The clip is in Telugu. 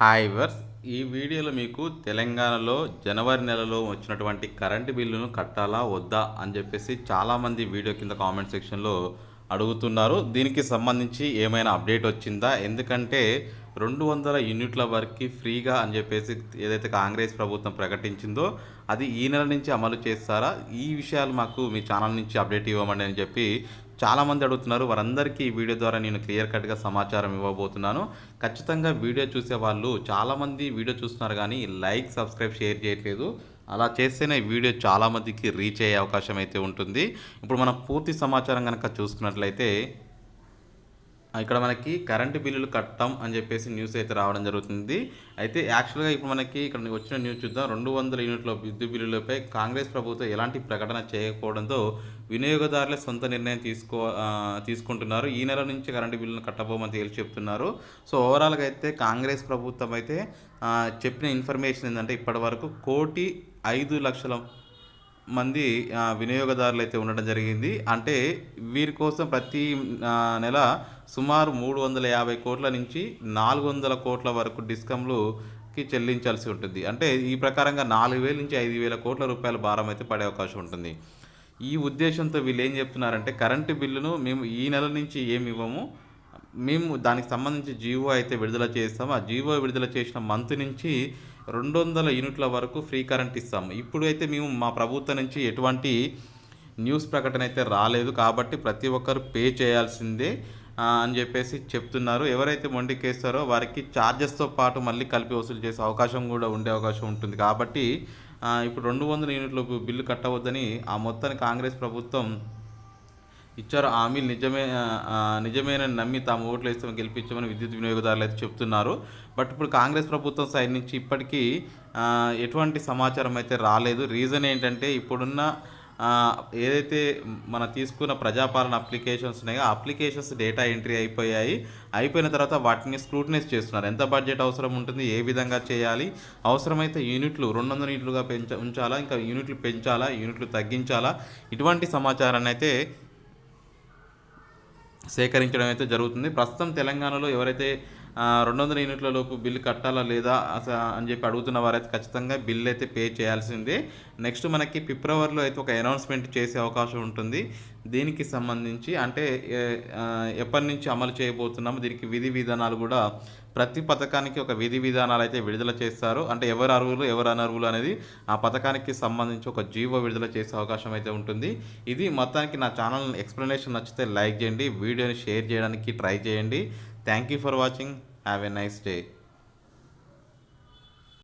హాయ్ వర్స్ ఈ వీడియోలో మీకు తెలంగాణలో జనవరి నెలలో వచ్చినటువంటి కరెంటు బిల్లును కట్టాలా వద్దా అని చెప్పేసి చాలామంది వీడియో కింద కామెంట్ సెక్షన్లో అడుగుతున్నారు. దీనికి సంబంధించి ఏమైనా అప్డేట్ వచ్చిందా? ఎందుకంటే రెండు వందల యూనిట్ల వరకు ఫ్రీగా అని చెప్పేసి ఏదైతే కాంగ్రెస్ ప్రభుత్వం ప్రకటించిందో అది ఈ నెల నుంచి అమలు చేస్తారా? ఈ విషయాలు మాకు మీ ఛానల్ నుంచి అప్డేట్ ఇవ్వమండి అని చెప్పి చాలామంది అడుగుతున్నారు. వారందరికీ ఈ వీడియో ద్వారా నేను క్లియర్ కట్గా సమాచారం ఇవ్వబోతున్నాను. ఖచ్చితంగా వీడియో చూసే వాళ్ళు చాలామంది వీడియో చూస్తున్నారు కానీ లైక్ సబ్స్క్రైబ్ షేర్ చేయట్లేదు. అలా చేస్తేనే వీడియో చాలామందికి రీచ్ అయ్యే అవకాశం అయితే ఉంటుంది. ఇప్పుడు మనం పూర్తి సమాచారం కనుక చూసుకున్నట్లయితే ఇక్కడ మనకి కరెంటు బిల్లులు కట్టం అని చెప్పేసి న్యూస్ అయితే రావడం జరుగుతుంది. అయితే యాక్చువల్గా ఇప్పుడు మనకి ఇక్కడ వచ్చిన న్యూస్ చూద్దాం. రెండు వందల యూనిట్ల విద్యుత్ బిల్లులపై కాంగ్రెస్ ప్రభుత్వం ఎలాంటి ప్రకటన చేయకపోవడంతో వినియోగదారులే సొంత నిర్ణయం తీసుకో తీసుకుంటున్నారు. ఈ నెల నుంచి కరెంటు బిల్లును కట్టబోమని తేల్చి చెప్తున్నారు. సో ఓవరాల్గా అయితే కాంగ్రెస్ ప్రభుత్వం అయితే చెప్పిన ఇన్ఫర్మేషన్ ఏంటంటే ఇప్పటి వరకు కోటి ఐదు లక్షల మంది వినియోగదారులు అయితే ఉండడం జరిగింది. అంటే వీరి కోసం ప్రతి నెల సుమారు మూడు వందల యాభై కోట్ల నుంచి నాలుగు వందల కోట్ల వరకు డిస్కంలుకి చెల్లించాల్సి ఉంటుంది. అంటే ఈ ప్రకారంగా నాలుగు వేల నుంచి ఐదు వేల కోట్ల రూపాయల భారం అయితే పడే అవకాశం ఉంటుంది. ఈ ఉద్దేశంతో వీళ్ళు ఏం చెప్తున్నారంటే కరెంటు బిల్లును మేము ఈ నెల నుంచి ఏమి ఇవ్వము మేము దానికి సంబంధించి జీవో అయితే విడుదల చేస్తాం. ఆ జీవో విడుదల చేసిన మంత్ నుంచి రెండు వందల యూనిట్ల వరకు ఫ్రీ కరెంట్ ఇస్తాము. ఇప్పుడు అయితే మేము మా ప్రభుత్వం నుంచి ఎటువంటి న్యూస్ ప్రకటన అయితే రాలేదు కాబట్టి ప్రతి ఒక్కరు పే చేయాల్సిందే అని చెప్పేసి చెప్తున్నారు. ఎవరైతే మొండికేస్తారో వారికి ఛార్జెస్తో పాటు మళ్ళీ కలిపి వసూలు చేసే అవకాశం కూడా ఉండే అవకాశం ఉంటుంది. కాబట్టి ఇప్పుడు రెండు వందల యూనిట్లకు బిల్లు కట్టవద్దని ఆ మొత్తాన్ని కాంగ్రెస్ ప్రభుత్వం ఇచ్చారు హామీలు నిజమే నిజమేనని నమ్మి తాము ఓట్లు వేస్తే గెలిపించమని విద్యుత్ వినియోగదారులు అయితే చెప్తున్నారు. బట్ ఇప్పుడు కాంగ్రెస్ ప్రభుత్వం సైడ్ నుంచి ఇప్పటికీ ఎటువంటి సమాచారం అయితే రాలేదు. రీజన్ ఏంటంటే ఇప్పుడున్న ఏదైతే మన తీసుకున్న ప్రజాపాలన అప్లికేషన్స్ ఉన్నాయో అప్లికేషన్స్ డేటా ఎంట్రీ అయిపోయాయి. అయిపోయిన తర్వాత వాటిని స్క్రూటనైజ్ చేస్తున్నారు. ఎంత బడ్జెట్ అవసరం ఉంటుంది ఏ విధంగా చేయాలి? అవసరమైతే యూనిట్లు రెండు వందల యూనిట్లుగా పెంచ ఉంచాలా? ఇంకా యూనిట్లు పెంచాలా? యూనిట్లు తగ్గించాలా? ఇటువంటి సమాచారాన్ని అయితే సేకరించడం అయితే జరుగుతుంది. ప్రస్తుతం తెలంగాణలో ఎవరైతే రెండు వందల యూనిట్ల లోపు బిల్లు కట్టాలా లేదా అస అని చెప్పి అడుగుతున్న వారైతే ఖచ్చితంగా బిల్ అయితే పే చేయాల్సిందే. నెక్స్ట్ మనకి ఫిబ్రవరిలో అయితే ఒక అనౌన్స్మెంట్ చేసే అవకాశం ఉంటుంది. దీనికి సంబంధించి అంటే ఎప్పటి నుంచి అమలు చేయబోతున్నాము దీనికి విధి విధానాలు కూడా ప్రతి పథకానికి ఒక విధి విధానాలు అయితే విడుదల చేస్తారు. అంటే ఎవరు అర్హులు ఎవరు అనర్హులు అనేది ఆ పథకానికి సంబంధించి ఒక జీవో విడుదల చేసే అవకాశం అయితే ఉంటుంది. ఇది మొత్తానికి నా ఛానల్ ఎక్స్ప్లెనేషన్ నచ్చితే లైక్ చేయండి వీడియోని షేర్ చేయడానికి ట్రై చేయండి. Thank you for watching. Have a nice day.